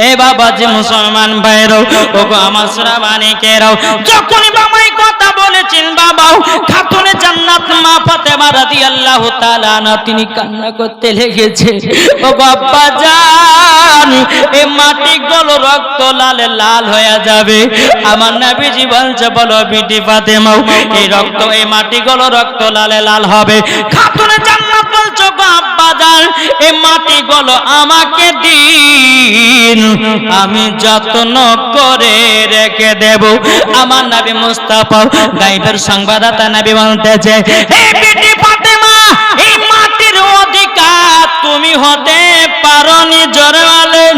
এ বাবা যে মুসলমান ভাইরাও ওগো আমার শ্রাবানিকেরাও যখনই বাবাই কথা বলেছেন বাবাও। খাতুনে জান্নাত মা ফাতেমা রাদিয়াল্লাহু তাআলা না তিনি কান্না করতে লেগেছে। ও বাবা জান, এ মাটি গুলো রক্ত লালে লাল হয়ে যাবে। আমার নবীজি বলছে, বলো বিটি ফাতেমাও, এই রক্ত, এই মাটি গুলো রক্ত লালে লাল হবে। খাতুনে জান্নাত বলছো গো আব্বা জান এই মাটি গুলো আমাকে দিন। আমি যত্ন করে রেখে দেব। আমার নবী মুস্তাফা গাইবের সংবাদদাতা নবী বলতেছে, হে বিটি ফাতেমা, এই মাটির অধিকার তুমি হতে পারোনি জোরে বলেন।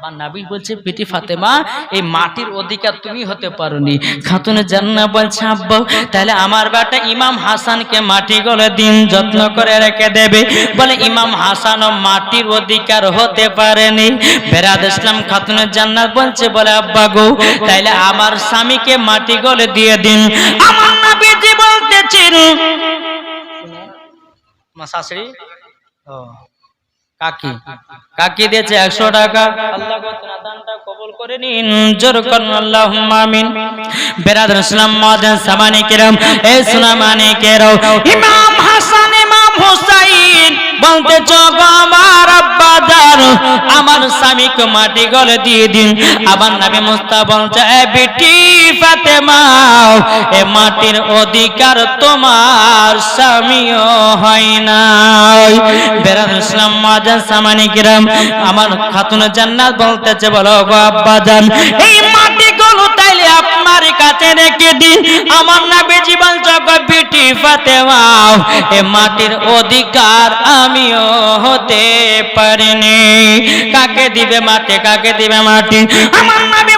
আমার নাবি বলছে বেটি ফাতেমা এই মাটির অধিকার তুমি হতে পারোনি। খাতুনে জান্না বলছে আব্বা তাহলে আমার বেটা ইমাম হাসানকে মাটি গলে দিন যত্ন করে রেখে দেবে। বলে ইমাম হাসান মাটির অধিকার হতে পারেনি। বেরাদ ইসলাম খাতুনের জান্নাত বলছে বলে আব্বা গো তাইলে আমার স্বামীকে মাটি গলে দিয়ে দিন। আমার নাবিজি বলতেছেন শাশুড়ি? ও। কাকি। কাকি। দিয়েছে একশো টাকা। আল্লাহ কবুল করে নিন। জোর করুন আল্লাহুম্মা আমিন। বেরাদর ইসলাম মাদান সামানি কিরাম এ সুনামানি কেরাও ইমাম হাসান ইমাম হুসাইন বলতে চোখ আমার আব্বা জান আমার স্বামীকে মাটি গলে দিয়ে দিন। আমার নাবি মুস্তা বলছে, এ বিটি ফাতেমা, এ মাটির অধিকার তোমার স্বামীও হয় না। বেরাদ ইসলাম মাজান সামানি কিরাম আমার খাতুন জান্নাত বলতেছে, বলো গো আব্বা জান, এই মাটি আপনার কাছে রেখে দিন? আমার নাবি জীবন বিটি ফাতেমা এ মাটির অধিকার আমিও হতে পারিনি। কাকে দিবে মাটি? কাকে দিবে মাটি? আমার নাবি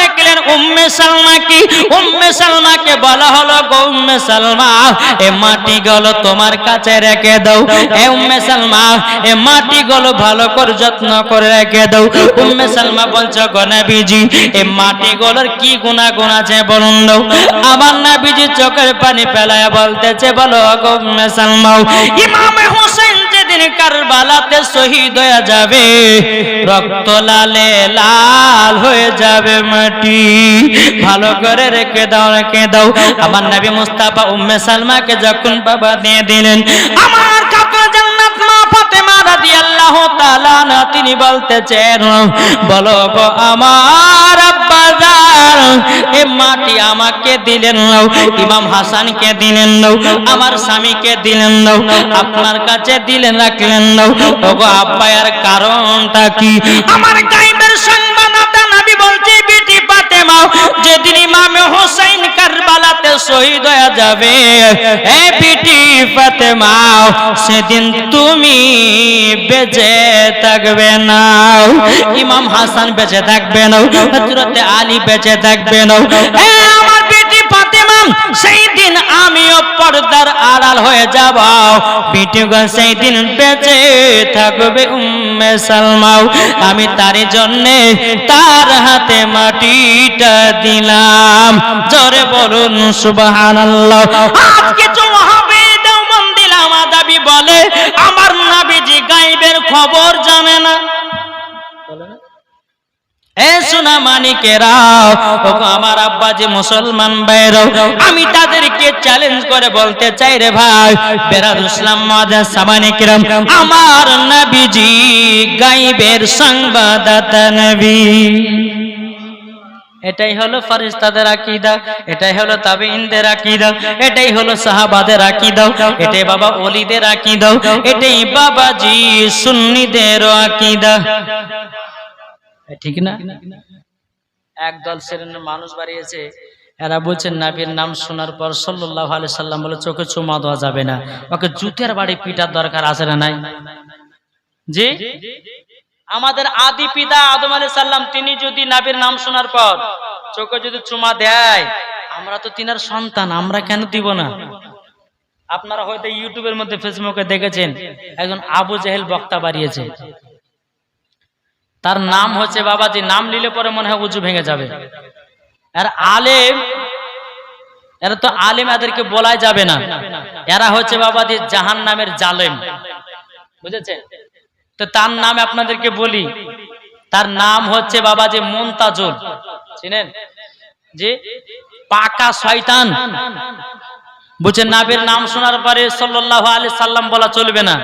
দেখলেন উম্মে সালমা কি? উম্মে সালমাকে বলা হলো, গো উম্মে সালমা, এ মাটি গুলো তোমার কাছে রেখে দাও। এ উম্মে সালমা, এ মাটি গুলো ভালো করে যত্ন করে রেখে দাও। উম্মে সালমা বলছো, গো নবীজি, এ মাটি গুলোর কি গুণা গুণ আছে বলুন দাও। আমার নবীজি চোখের পানি ফেলায় বলতেছে, বলো, গো উম্মে সালমা ইমাম হোসেন যেদিন কারবালাতে শহীদ হয়ে যাবে রক্ত লালে লাল হয়ে যাবে মাটি ভালো করে রেখে দাও রেখে দাও আমার নবী মুস্তাফা উম্মে সালমাকে যখন বাবা দিয়ে দিলেন আমার কাপড় জান্নাত মা ফাতেমা না তিনি বলতেছেন আমার আব্বা এ মাটি আমাকে দিলেন নাও ইমাম হাসানকে দিলেন নাও আমার স্বামীকে দিলেন নাও আপনার কাছে দিলেন রাখলেন নাও ওগো আব্বায়ার কারণটা কি? আমার যাবে। এ বিটি ফাতেমা সেদিন তুমি বেঁচে থাকবে না। ইমাম হাসান বেঁচে থাকবে না, হযরতে আলী বেঁচে থাকবে না। আমার বিটি ফাতেমা, সেই আমিও পর্দার আড়াল হয়ে যাব। বিটিগণ সেই দিন বেঁচে থাকবে উম্মে সালমাও। আমি তার জন্য তার হাতে মাটিটা দিলাম। জোরে বলুন, সুবহানাল্লাহ। আজকে বলে। আমার নাবিজি গাইবের খবর জানে না। এ সোনা মানিকেরাও আমার আব্বা যে মুসলমান ভাইরাও আমি তাদেরকে চ্যালেঞ্জ করে বলতে চাই রে ভাই। বেরাদ আমার নবীজি গাইবের সংবাদদাতা নবী। এটাই হলো ফারিস্তাদের আকীদা, এটাই হলো তাবেঈনদের আকীদা, এটাই হলো সাহাবাদের আকীদা, এটাই বাবা ওলিদের আকীদা, এটাই বাবাজি সুন্নিদের আকীদা। ঠিক না? একদল শ্রেণির মানুষ বাড়িয়েছে। এরা বলছেন নাবির নাম শোনার পর সাল্লাহ আলি সাল্লাম বলে, চোখে চুমা দেওয়া যাবে না। ওকে জুতের বাড়ি পিটার দরকার আছে না নাই? জি? আমাদের আদি পিতা আদম আলি সাল্লাম তিনি যদি নাবির নাম শোনার পর চোখে যদি চুমা দেয়, আমরা তো তিনার সন্তান, আমরা কেন দিব না? আপনারা হয়তো ইউটিউবের মধ্যে, ফেসবুকে দেখেছেন, একজন আবু জেহেল বক্তা বাড়িয়েছে। তার নাম হচ্ছে বাবাজি। নাম নিলে পরে মনে হয় উঁচু ভেঙে যাবে। আর আলেম, এরা তো আলেম এদেরকে বলাই যাবে না। এরা হচ্ছে বাবাজি জাহান নামের জালেম। বুঝেছেন? তো তার নাম আপনাদেরকে বলি। তার নাম হচ্ছে বাবা যে মন্তাজুল চিনেন? যে পাকা শয়তান। বুঝছেন নাবির নাম শোনার পরে সাল্লাল্লাহু আলাইহি সাল্লাম বলা চলবে না।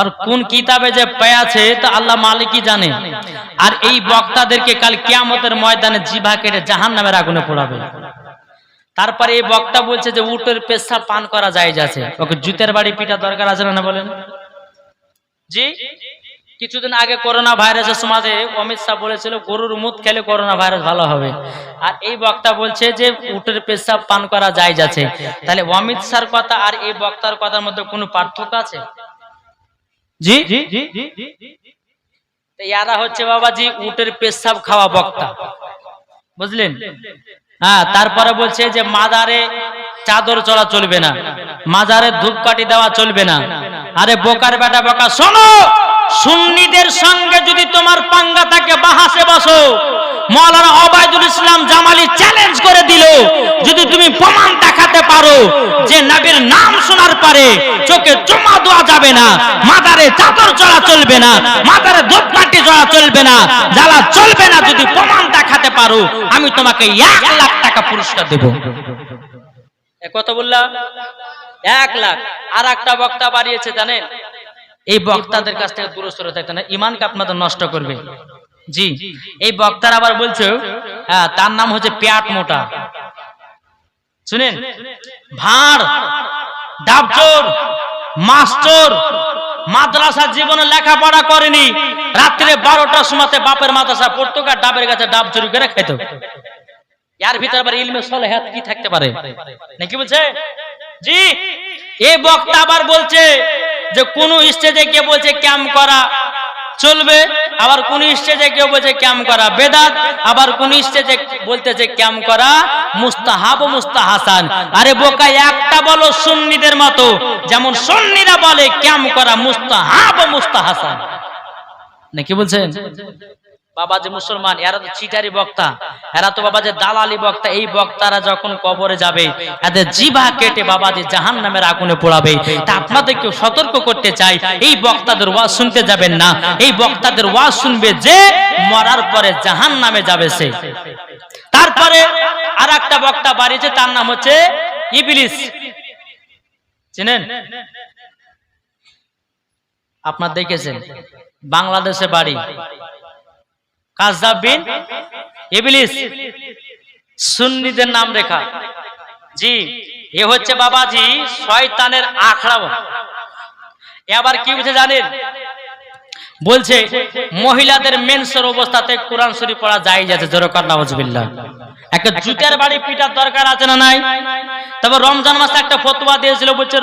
আর কোন কিতাবে যে পেয়েছে তা আল্লাহ মালিকই জানে। আর এই বক্তাদেরকে কাল কিয়ামতের ময়দানে জিভা কেটে জাহান নামের আগুনে পোড়াবে। তারপরে এই বক্তা বলছে যে, উটের পেশা পান করা যায় যাচ্ছে ওকে জুতের বাড়ি পিটা দরকার আছে না বলেন? জি? কিছুদিন আগে করোনা ভাইরাসের সমাজে অমিত শাহ বলেছিল, গরুর মুখ খেলে করোনা ভাইরাস ভালো হবে। আর এই বক্তা বলছে যে, উটের পেশাব পান করা যায় যাচ্ছে তাহলে অমিত শাহর কথা আর এই বক্তার কথার মধ্যে কোনো পার্থক্য আছে? জি? হচ্ছে বাবাজি উটের পেশাব খাওয়া বক্তা। বুঝলেন? হ্যাঁ তারপরে বলছে যে মাজারে চাদর চলা চলবে না, মাজারে ধূপকাঠি দেওয়া চলবে না। আরে বোকার বেটা বোকা, শোনো! সুন্নিদের সঙ্গে যদি তোমার পাঙ্গা থাকে, বাহাসে বসো। মৌলানা অবায়দুল ইসলাম জামালি চ্যালেঞ্জ করে দিল যদি তুমি প্রমাণ দেখাতে পারো যে নবীর নাম শোনার পরে, চোখে চুমা দেওয়া যাবে না, মাথারে চাদর চলা চলবে না, মাথারে ধূপকাঠি চলা চলবে না, জ্বালা চলবে না যদি প্রমাণ দেখাতে পারো, আমি তোমাকে এক লাখ টাকা পুরস্কার দেব। কথা বললাম এক লাখ। আর একটা বক্তা বাড়িয়েছে, জানেন? এই বক্তাদের কাছ থেকে দূরস্থ থাকতে না, ইমানকে আপনাদের নষ্ট করবে। জি। এই বক্তার আবার বলছে হ্যাঁ তার নাম হচ্ছে পেয়াট মোটা। শুনেন? ভাঁড়। ডাবচোর মাস্টর মাদ্রাসা জীবনে লেখাপড়া করেনি। রাত্রে বারোটার সময় বাপের মাদ্রাসা পড়তো আর ডাবের গাছে ডাব চুরি করে খেত। ইয়ার ভিতরে আবার ইলমে সলে হাত কি থাকতে পারে? নাকি বলছে? জি, এ বক্তা আবার বলছে যে, কোন স্টেজে কে বলছে, ক্যাম্প করা চলবে, আবার কোন স্টেজে কেউ বলছে ক্যাম করা বেদাত, আবার কোন স্টেজে বলতেছে ক্যাম করা মুস্তাহাব মুস্তাহাসান। আরে বোকা, একটা বলো সুন্নিদের মতো, যেমন সুন্নিরা বলে ক্যাম করা মুস্তাহাব মুস্তাহাসান। নাকি বলছেন? বাবা যে মুসলমান, এরা তো চিটারি বক্তা, এরা তো বাবা যে দালালি বক্তা, এই বক্তারা যখন কবরে যাবে, এদের জিভা কেটে বাবা যে জাহান নামের আগুনে পোড়াবে। তা আপনাদেরকে সতর্ক করতে চাই, এই বক্তাদের ওয়াজ শুনতে যাবেন না, এই বক্তাদের ওয়াজ শুনবে যে মরার পরে জাহান নামে যাবে সে। তারপরে আর একটা বক্তা বাড়িয়েছে তার নাম হচ্ছে ইবলিস। চিনেন? আপনার দেখেছেন? বাংলাদেশে বাড়ি। কাজাব বিন ইবলিস। সুন্নিদের নাম রেখা। জি, এ হচ্ছে বাবাজি শয়তানের আখড়া এবার কি বুঝে জানেন? বলছে, মহিলাদের মেন্সের অবস্থাতে কোরআন শরীফ পড়া যায় যাচ্ছে জোরকার নওয়াজবিল্লাহ একটা জুতের বাড়ি পিটার দরকার আছে না নাই? তবে রমজান মাসে একটা ফতোয়া দিয়েছিল, বলছে,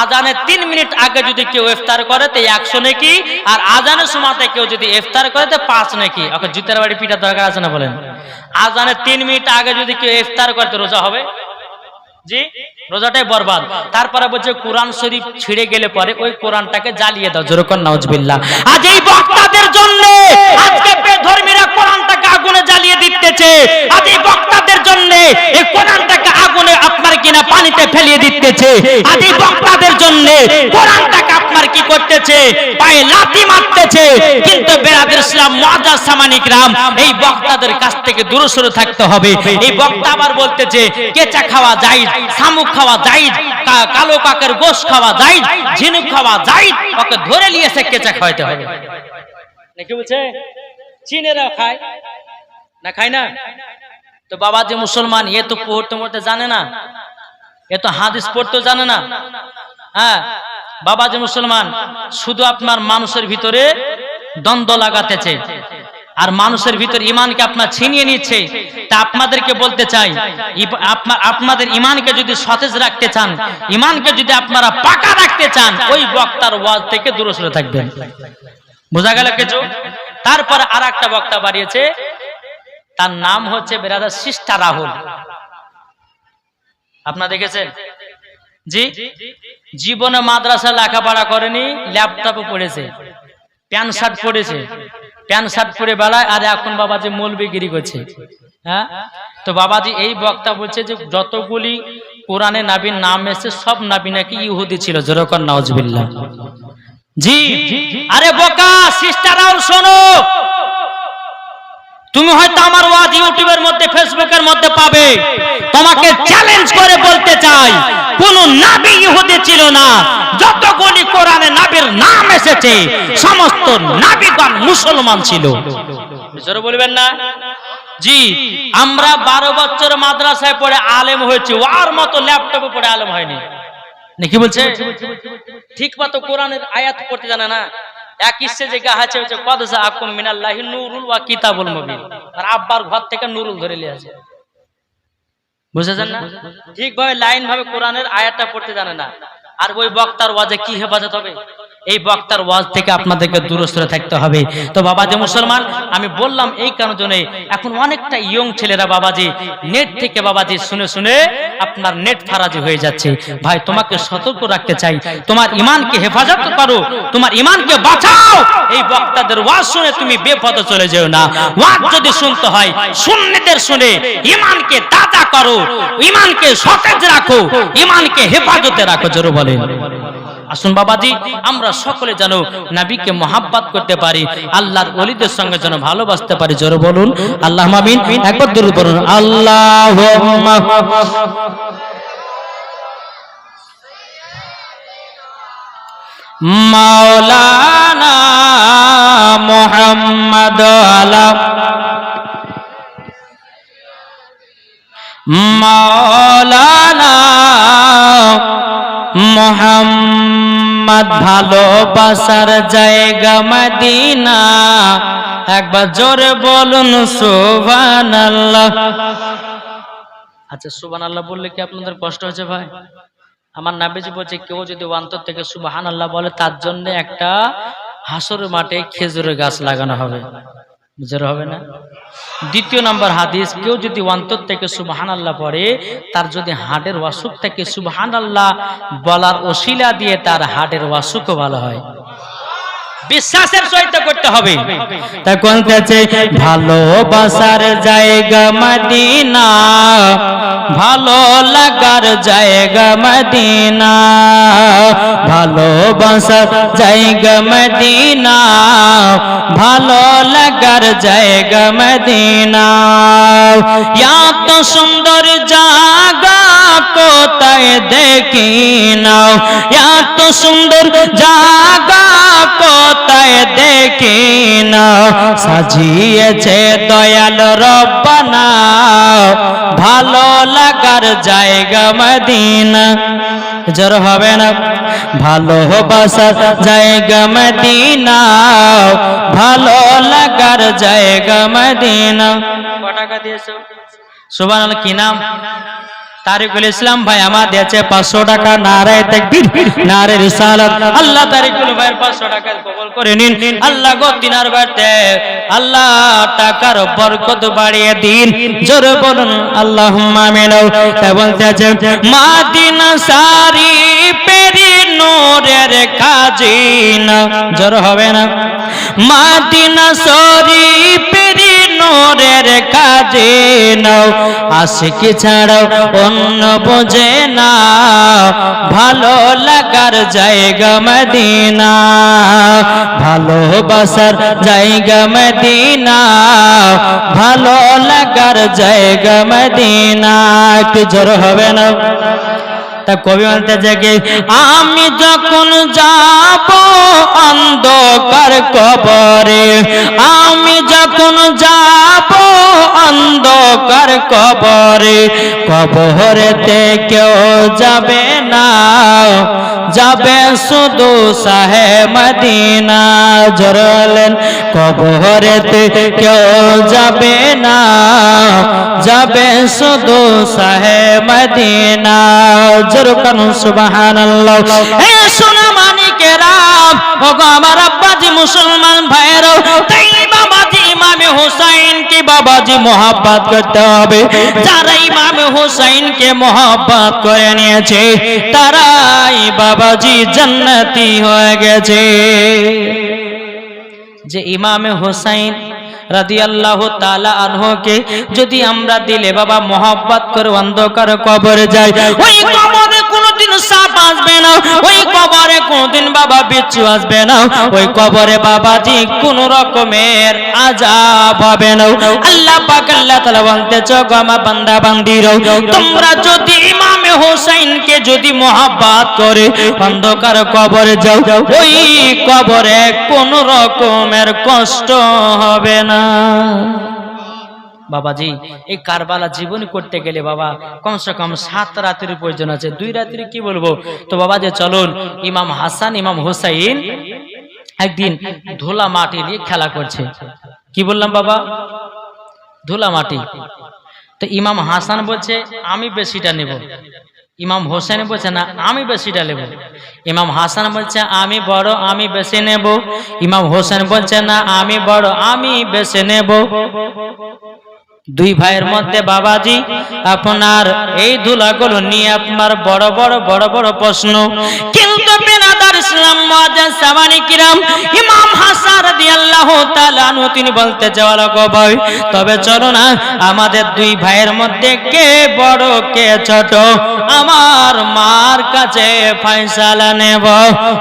আজানে তিন মিনিট আগে যদি কেউ ইফতার করে, তো একশো নাকি, আর আজানের সময়তে কেউ যদি ইফতার করে, তো পাঁচ নাকি। ওকে, জুতের বাড়ি পিটার দরকার আছে না বলেন? আজানে তিন মিনিট আগে যদি কেউ ইফতার করে, তো রোজা হবে? জি, রোজাটাই বরবাদ। তারপরে বলছে, কোরআন শরীফ ছিঁড়ে গেলে পরে ওই কোরআনটাকে জ্বালিয়ে দাও যেরকম নাউজবিল্লাহ। আজ এই বক্তাদের জন্য, আজকে বেধর্মীরা কোরআনটাকে আগুনে জ্বালিয়ে দিতেছে। আজ এই বক্তাদের জন্য, এই কোরআনটাকে আগুনে আপনার কিনা পানিতে ফেলিয়ে দিতেছে। আজ এই বক্তাদের জন্য কোরআনটাকে আপনার কি করতেছে? পায়ে লাথি মারতেছে। কিন্তু বেরাদের ইসলাম মজার সামানিক রাম, এই বক্তাদের কাছ থেকে দূরে সরে থাকতে হবে। এই বক্তা আবার বলতেছে, কেঁচা খাওয়া যায় শামুক খাওয়া যায় কালো কাকের গোশ খাওয়া যায় ঝিনুক খাওয়া যায় ওকে ধরে নিয়ে সে কেঁচা খাওয়াইতে হবে। নাকি বলছে? চীনেরা খায়? না খায় না? তো বাবা যে মুসলমান এ তো পড়তে মরতে জানে না। এ তো হাদিস পড়তে জানে না। হ্যাঁ বাবা যে মুসলমান শুধু আপনার মানুষের ভিতরে দ্বন্দ্ব লাগাতেছে। আর মানুষের ভিতর ইমানকে আপনার ছিনিয়ে নিচ্ছে, তা আপনাদেরকে বলতে চাই আপনাদের ইমানকে যদি সতেজ রাখতে চান ইমানকে যদি আপনারা পাকা রাখতে চান, ওই বক্তার ওয়াজ থেকে দূরে সরে থাকবেন। বোঝা গেল কিছু? তারপর আর একটা বক্তা বাড়িয়েছে, তার নাম হচ্ছে বেরাদার সিস্টা রাহুল। আপনার দেখেছেন? জি? জীবনে মাদ্রাসা লেখাপড়া করেনি, ল্যাপটপে পড়েছে, প্যান্ট শার্ট পরেছে প্যান্ট শার্ট পরে বেড়ায় আর এখন বাবাজি মৌলবিগিরি করছে। হ্যাঁ? তো বাবাজি এই বক্তা বলছে যে, যতগুলি কোরআনে নাবির নাম এসছে, সব নাবি নাকি ইহুদি ছিল। জোরকর নওয়াজবিল্লাহ জি, আরে বোকা সিস্টাররাও শোনো। তুমি হয়তো আমার ওয়াজ ইউটিউবের মধ্যে, ফেসবুকের মধ্যে পাবে। তোমাকে চ্যালেঞ্জ করে বলতে চাই, কোন নাবি ইহুদি ছিল না। যতগুলি কোরআনে নাবির নাম এসেছে, সমস্ত নাবিগণ মুসলমান ছিল। বলবেন না? জি, আমরা বারো বছর মাদ্রাসায় পড়ে আলেম হয়েছি, ওয়ার মতো ল্যাপটপে পড়ে আলেম হয়নি। নাকি বলছে? ঠিক মতো কোরআনের আয়াত পড়তে জানে না। এক ইচ্ছে যে নুরুল আব্বার ঘর থেকে নুরুল ধরে নিয়ে বুঝেছেন না? লাইন ভাবে কোরআনের আয়াতটা পড়তে জানে না। আর ওই বক্তার ওয়াজে কি হেফাজত হবে? এই বক্তার ওয়াজ থেকে আপনাদেরকে দূরস্থ থাকতে হবে। তো বাবাজি মুসলমান, আমি বললাম এই কারণ এখন অনেকটা ইয়ং ছেলেরা বাবাজি, নেট থেকে বাবাজি শুনে শুনে আপনার নেট ফারাজি হয়ে যাচ্ছে। ভাই, তোমাকে সতর্ক রাখতে চাই। তোমার ইমানকে হেফাজত করো, তোমার ইমানকে বাঁচাও। এই বক্তাদের ওয়াজ শুনে তুমি বেপথে চলে যেও না। ওয়াজ যদি শুনতে হয়, সুন্নিদের শুনে ইমানকে তাজা করো, ইমানকে সতেজ রাখো, ইমানকে হেফাজতে রাখো, জোরে বলেন। আসুন বাবাজি, আমরা সকলে যেন নাবিকে মহাব্বাত করতে পারি, আল্লাহর ওলিদের সঙ্গে যেন ভালোবাসতে পারি। জোরে বলুন আল্লাহ মামিন একবার দূর বলুন আল্লাহ মাওলানা মোহাম্মদ আলা মোহাম্মদ ভালোবাসার জায়গা মদিনা। একবার জোরে বলুন সুবান আচ্ছা সুবান আল্লাহ বললে কি আপনাদের কষ্ট হচ্ছে ভাই? আমার নাবিজি বলছে, কেউ যদি অন্তর থেকে সুবাহান আল্লাহ বলে, তার জন্য একটা হাসর মাঠে খেজুরের গাছ লাগানো হবে। বুঝার হবে না? দ্বিতীয় নম্বর হাদিস, কেউ যদি অন্তর থেকে সুবাহান আল্লাহ পড়ে, তার যদি হাড়ের অসুখ থেকে সুবাহান আল্লাহ বলার ওসিলা দিয়ে তার হাড়ের অসুখও ভালো হয়। বিশ্বাসের সহিত করতে হবে। তখন কাছে ভালোবাসার জায়গা মদিনা, ভালো লাগার জায়গা মদিনা, ভালোবাসার জায়গা মদিনা, ভালো লাগার জায়গা মদিনা। এত সুন্দর জায়গা কোথায় দেখি নাও? এত সুন্দর জায়গা কোথায় দেখি না সাজিয়েছে দয়াল রব্বানা। ভালো লাগার জায়গা মদিনা। জোর হবে না ভালোবাসার জায়গা মদিনা। ভালো লাগার জায়গা মদিনা। ক টাকা দিয়েছ? সুবান কি নাম? তারিকুল ইসলাম ভাই, আমার দিয়েছে পাঁচশো টাকা নারে তাকবীর নারে রিসালাত। আল্লাহ তারিকুল ভাইয়ের পাঁচশো টাকা কবল করে নিন। আল্লাহ গো আল্লাহ টাকার বরকত বাড়িয়ে দিন। জোরে বলুন আল্লাহ মাদিনা সারি পেরি নোরের জোর হবে না। সরি পেরি নোরের কাজে নাও, আশিকি ছাড়াও অন্য বোঝে না। ভালো লাগার জায়গা মদিনা, ভালোবাসার জায়গা মদিনা, ভালো লাগার জায়গা মদিনা। একটু জোর হবে না? তা কবি বলতে যে আমি যখন যাব অন্ধকার কবরে আমি যখন যাব অন্ধকার কবরে, কবরেতে কেউ যাবে না। যাবে শুধু সাহে মদিনা। জরলেন কবরেতে কেউ যাবে না। যাবে শুধু সাহে মদিনা। জোর কানু সুবহানাল্লাহ। এ সোনা মানিকেরা আমার আব্বাজি মুসলমান ভাইয়েরও তাই বাবাজি ইমামে হুসাইন কি বাবাজি মোহাব্বত করতে হবে। যারা ইমামে হুসাইনকে মোহাব্বত করে নিয়েছে, তারাই বাবাজি জান্নাতি হয়ে গেছে। যে ইমামে হুসাইন রাদিয়াল্লাহু তাআলা আনহুকে যদি আমরা দিলে বাবা মোহাব্বত করে অন্ধকার কবরে যাই ওই কবরে কোনোদিন সাপ আসবে না, ওই কবরে কোনদিন বাবা বিচ্ছু আসবে না, ওই কবরে বাবাজি কোন রকমের আজাব হবে না। আল্লাহ পাক আল্লাহ তাআলা বলতেছে গো আমার বান্দা বান্দির, তোমরা যদি ইমামে হোসেনকে যদি মোহাব্বত করে অন্ধকার কবরে যাও, ওই কবরে কোন রকমের কষ্ট হবে না। বাবাজি, এই কারবালা জীবনী করতে গেলে বাবা, কমসে কম সাত রাতের প্রয়োজন আছে। দুই রাত্রি কি বলব? তো বাবা যে চলুন, ইমাম হাসান, ইমাম হুসাইন একদিন ধুলা মাটি দিয়ে খেলা করছে। কি বললাম বাবা? ধুলা মাটি। তো ইমাম হাসান বলছে, আমি বেশিটা নেব। ইমাম হোসেন বলছে, না, আমি বেশিটা নেব। ইমাম হাসান বলছে, আমি বড়, আমি বেশি নেব। ইমাম হোসেন বলছে, না, আমি বড়, আমি বেশি নেব। দুই ভাইয়ের মধ্যে বাবাজি, আপনার এই ধুলাগুলো নিয়ে আপনার বড় বড় বড় বড় প্রশ্ন। কিন্তু বেনাদার ইসলাম সামানি কিরাম ইমাম তিনি বলতে যাওয়া ভাই, তবে চলো না, আমাদের দুই ভাইয়ের মধ্যে কে বড়, কে ছোট? আমার মার কাছে ফয়সালা নেব।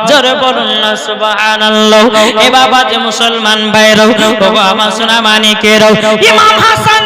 জোরে বলুন না, সুবহানাল্লাহ। এ বাবা যে মুসলমান ভাইরাও ও আমার সোনা মানিকেরাও। ইমাম হাসান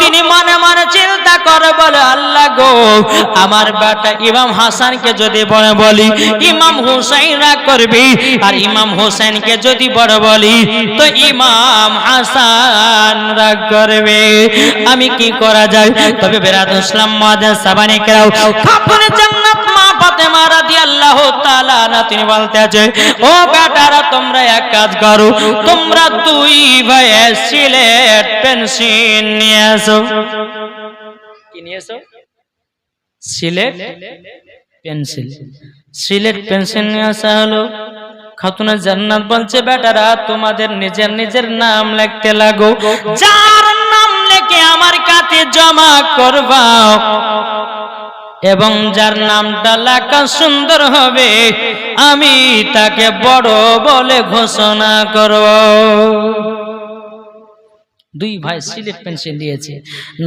তিনি মনে মনে চিন্তা করে বলে, আল্লাহ গো, আমার বেটা ইমাম হাসানকে যদি বড় বলি, ইমাম হুসাইন রাগ করবি? আর ইমাম হোসেনকে যদি বড় বলি, তো ইমাম হাসান রাগ করবে। আমি কি করা যায়? তবে বেরাদ ইসলাম মাদান সাবানি কেরাও খাপনে জান্নাত ফাতেমা রাদিয়াল্লাহু তাআলা না তিনি বলতে আছে, ও বেটারা, তোমরা এক কাজ করো, তোমরা দুই ভাই সিলেট পেন্সিল নিয়ে এসো কি নিয়ে এসো সিলেট পেন্সিল সিলেট নিয়ে আসা হলো। খাতুনা জান্নাত বলছে, বেটারা, তোমাদের নিজের নিজের নাম লিখতে লাগো। যার নাম লেখে আমার কাছে জমা করবা এবং যার নামটা লেখা সুন্দর হবে আমি তাকে বড় বলে ঘোষণা করব। দুই ভাই সিলেট পেন্সিল দিয়েছে।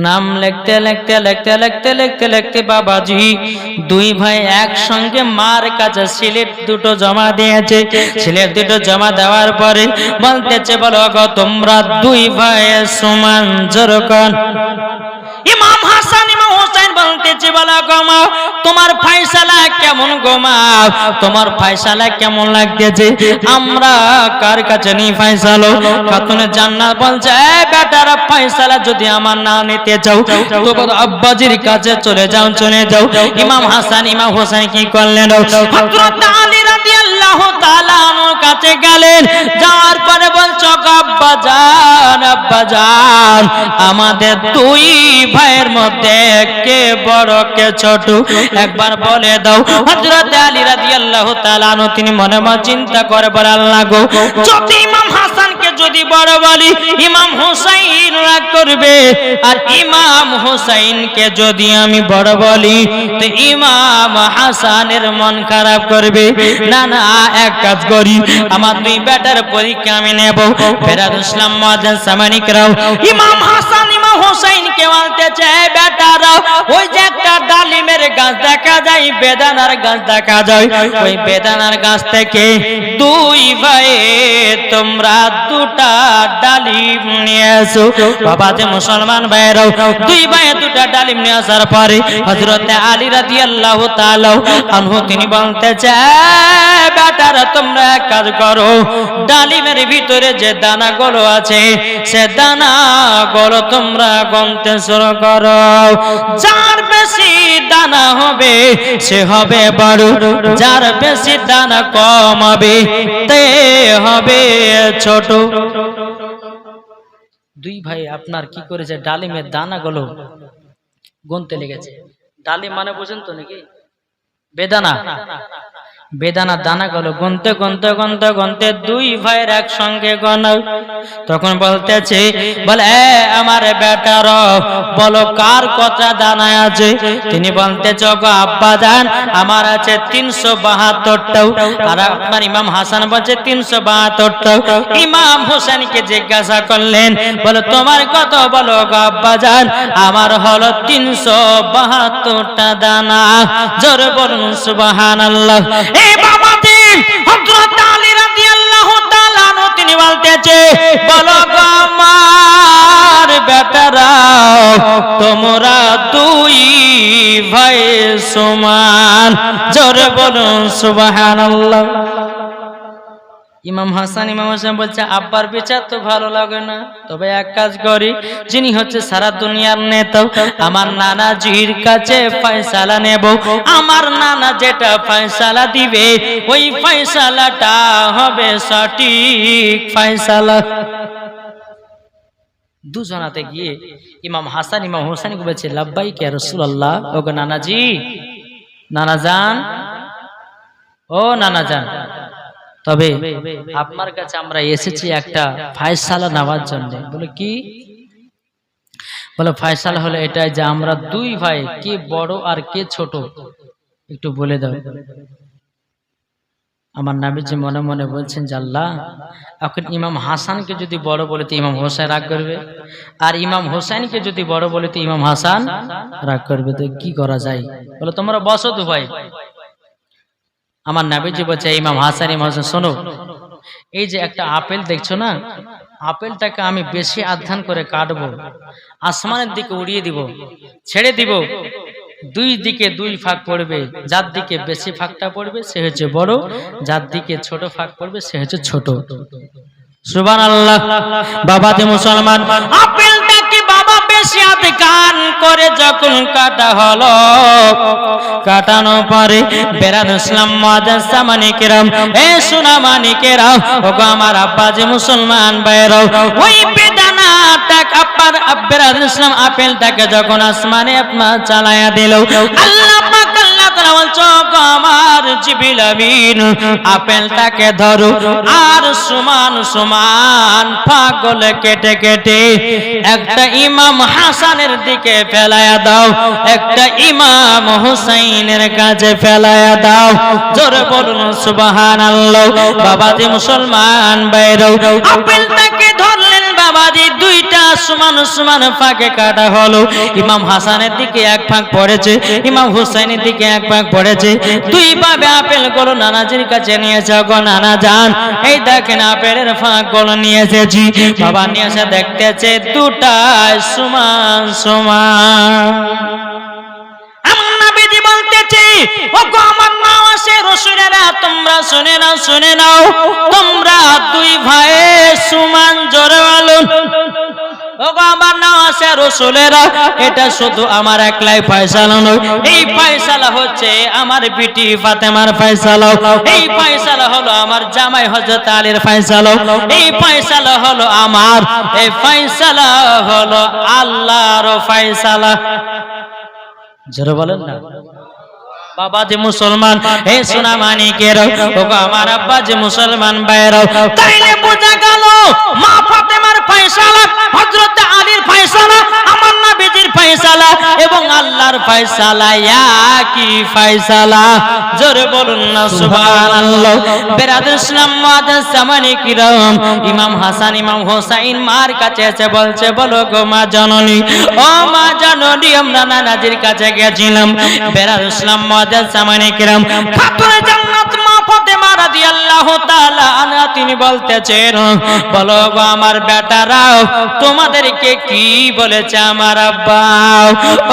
নাম লিখতে লিখতে লিখতে লিখতে লিখতে লিখতে বাবাজি, দুই ভাই একসঙ্গে মার কাছে সিলেট দুটো জমা দিয়েছে। সিলেট দুটো জমা দেওয়ার পরে বলতেছে, বলো গো, তোমরা দুই ভাই সমান জোরকন ইমাম হাসান, ইমাম হোসেন বলতেছে, বলো গো মা, তোমার ফয়সালা কেমন গো মা? তোমার ফয়সালা কেমন লাগতেছে? আমরা কার কাছে নি ফয়সালো? খাতুনে জান্নাত বলছে এই বেটারা ফয়সালা যদি আমার না নিতে চাও তোমার আব্বাজির কাছে চলে যাও চলে যাও ইমাম হাসান ইমাম হোসেন কি করলেন হযরত আলী রাদিয়াল্লাহু তাআলা কাছে গেলেন যাওয়ার পরে বলছো আব্বা জান আব্বা জান আমাদের দুই ভাইয়ের মধ্যে কে বড় কে ছোট একবার বলে দাও হযরত আলী রাদিয়াল্লাহু তাআলা তিনি মনে মনে চিন্তা করে বলে আল্লাহ গো যদি ইমাম যদি বড় বলি, ইমাম হুসাইন রাগ করবে। আর ইমাম হুসাইনকে যদি আমি বড় বলি, তো ইমাম হাসানের মন খারাপ করবে। না না, এক কাজ করি, আমার দুই বেটার পরীক্ষা আমি নেব। ফেরাদ ইসলাম সামানিক সামানিকরাও ইমাম হাসান ইমাম হুসাইনকে বলতে চায়, বেটারা। ওই যে একটা ডালিমের গাছ দেখা যায়, বেদানার গাছ দেখা যায়। ওই বেদানার গাছ থেকে দুই ভাই, তোমরা দুটা ডালিম নিয়ে এসো। বাবা, যে মুসলমান ভাইরাও দুই ভাই, দুটা ডালিম নিয়ে আসার পরে হযরত আলী রাদিয়াল্লাহু তাআলা আনহু, তিনি বলতে চায়, বেটারা, তোমরা এক কাজ করো। ডালিমের ভিতরে যে দানাগুলো আছে, সে দানাগুলো তোমরা গন্তে শুরু করো। যার বেশি দানা হবে, সে হবে বড়। যার বেশি দানা কম হবে, তে হবে ছোট। দুই ভাই, আপনার কি করেছে? ডালিমের দানাগুলো গুনতে লেগেছে। ডালিম মানে বোঝেন তো নাকি? বেদানা। বেদানা দানা গেল গুনতে গুনতে গুনতে গুনতে দুই ভাইয়ের একসঙ্গে গনাও তখন বলতেছে বলে "এ, আমার বেটার বলো কার কথা দানা আছে? তিনি বলতে গো আব্বা জান আমার আছে তিনশো বাহাত্তরটাও আর আপনার ইমাম হাসান বলছে তিনশো বাহাত্তরটাও ইমাম হোসেনকে জিজ্ঞাসা করলেন বলো তোমার কত? বলো গো আব্বা জান আমার হলো তিনশো বাহাত্তরটা দানা। জোর বলুন সুবাহান আল্লাহ তোমরা দুই ভাই সমান জোরে বলুন সুবহানাল্লাহ। ইমাম হাসান ইমাম হাসান বলছে, আব্বার বিচার তো ভালো লাগে না। তবে এক কাজ করি, যিনি হচ্ছে সারা দুনিয়ার নেতা, আমার নানাজির কাছে ফয়সালা নেব। আমার নানা যেটা ফয়সালা দিবে, ওই ফয়সালাটা হবে সঠিক ফয়সালা। দুজনাতে গিয়ে ইমাম হাসান, ইমাম হোসেন বলছে লাব্বাই কে রসুল্লাহ ওগো নানাজি, নানা যান ও নানা যান তবে আপনার কাছে আমরা এসেছি একটা ফায়সালা নেওয়ার জন্য। বলে কি? বলে, ফায়সালা হলো এটাই যে আমরা দুই ভাই, কে বড় আর কে ছোট। একটু বলে দাও। আমার নাবিজি মনে মনে বলছেন আল্লাহ, এখন ইমাম হাসানকে যদি বড় বলে তো ইমাম হোসেন রাগ করবে। আর ইমাম হোসেনকে যদি বড় বলে তো ইমাম হাসান রাগ করবে। তো কি করা যায়? বলে, তোমরা বসো তো ভাই। আমার নাবিজি বলছে ইমাম হাসান ইমাম হাসান, শোনো। এই যে একটা আপেল দেখছ না? আপেলটাকে আমি বেশি আধ্যান করে কাটবো, আসমানের দিকে উড়িয়ে দিব, ছেড়ে দিব। দুই দিকে দুই ফাঁক পড়বে, যার দিকে বেশি ফাঁকটা পড়বে, সে হচ্ছে বড়। যার দিকে ছোট ফাঁক পড়বে, সে হচ্ছে ছোট। সুবান আল্লাহ বাবাতে মুসলমান আপেলটাকে বাবা গান করে যখন কাটা হলো, কাটানো পরে বেরাদ ইসলাম মাদার সামানিকেরাম এ সোনা মানিকেরাম, ওগো আমার আব্বা যে মুসলমান বাইরাও ওই বেদানা আব্বার বেরাদ ইসলাম যখন আসমানে চালায়া দিল। আল্লাহ আল্লাহ আমার জিবিল আমিন? আপেলটাকে ধরো, আর সমান সমান পাগল কেটে কেটে। একটা ইমাম হাসানের দিকে ফেলায়া দাও, একটা ইমাম হুসাইনের কাছে ফেলায়া দাও। জোরে বলুন, সুবহানাল্লাহ। বাবাজি মুসলমান বাইরেও আপেলটাকে ধরলেন বাবাজি দুইটা সমান সমান ফাঁকে কাটা হলো। ইমাম হাসানের দিকে এক ফাঁক পড়েছে, ইমাম হুসাইনের দিকে এক ফাঁক পড়েছে। দুই ভাবে আপেলগুলো নানাজির কাছে নিয়ে গো নানা যান এই দেখেন আপেলের ফাঁকগুলো নিয়ে এসেছি। বাবা নিয়ে এসে দেখতেছে দুটাই সমান সমান। আমার নবীজি বলতেছে ও গো আমার আছে রসুলেরা, তোমরা শুনে নাও শুনে নাও। তোমরা দুই ভাই সমান জোরে আমার নাম আছে রসুলেরা। এটা শুধু আমার একলাই ফয়সালা নয়। এই ফয়সালা হচ্ছে আমার বিটি ফাতেমার ফয়সালা। এই ফয়সালা হলো আমার জামাই হযরত আলীর ফয়সালা। এই ফয়সালা হলো আমার, এই ফয়সালা হলো আল্লাহর ফয়সালা। জোরে বলেন না। বাবা যে মুসলমান, হে সোনা মানিকের ওগো আমার আব্বা যে মুসলমান বাইরাও তাইলে বোঝা গেল, মা ফাতেমার ফয়সালা, হযরত আলীর ফয়সালা, আমার নবীজির ফয়সালা এবং আল্লাহর ফয়সালা একই ফয়সালা। জোরে বলুন না, সুবহানাল্লাহ। বেরাদুল ইসলাম সামানি কিরম? ইমাম হাসান, ইমাম হোসাইন মার কাছে এসে বলছে, বলো গো মা জননী, ও মা জননী, আমরা নানাজির কাছে গেছিলাম। বেরাদুল ইসলাম মাদাস সামানি কিরম? খাতুনে তিনি বলতেছেন, বলো আমার বেটারাও, তোমাদেরকে কি বলেছে আমার আব্বা?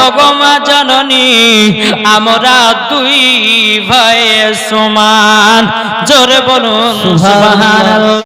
অগমা জননী, আমরা দুই ভাই সমান। জোরে বলুন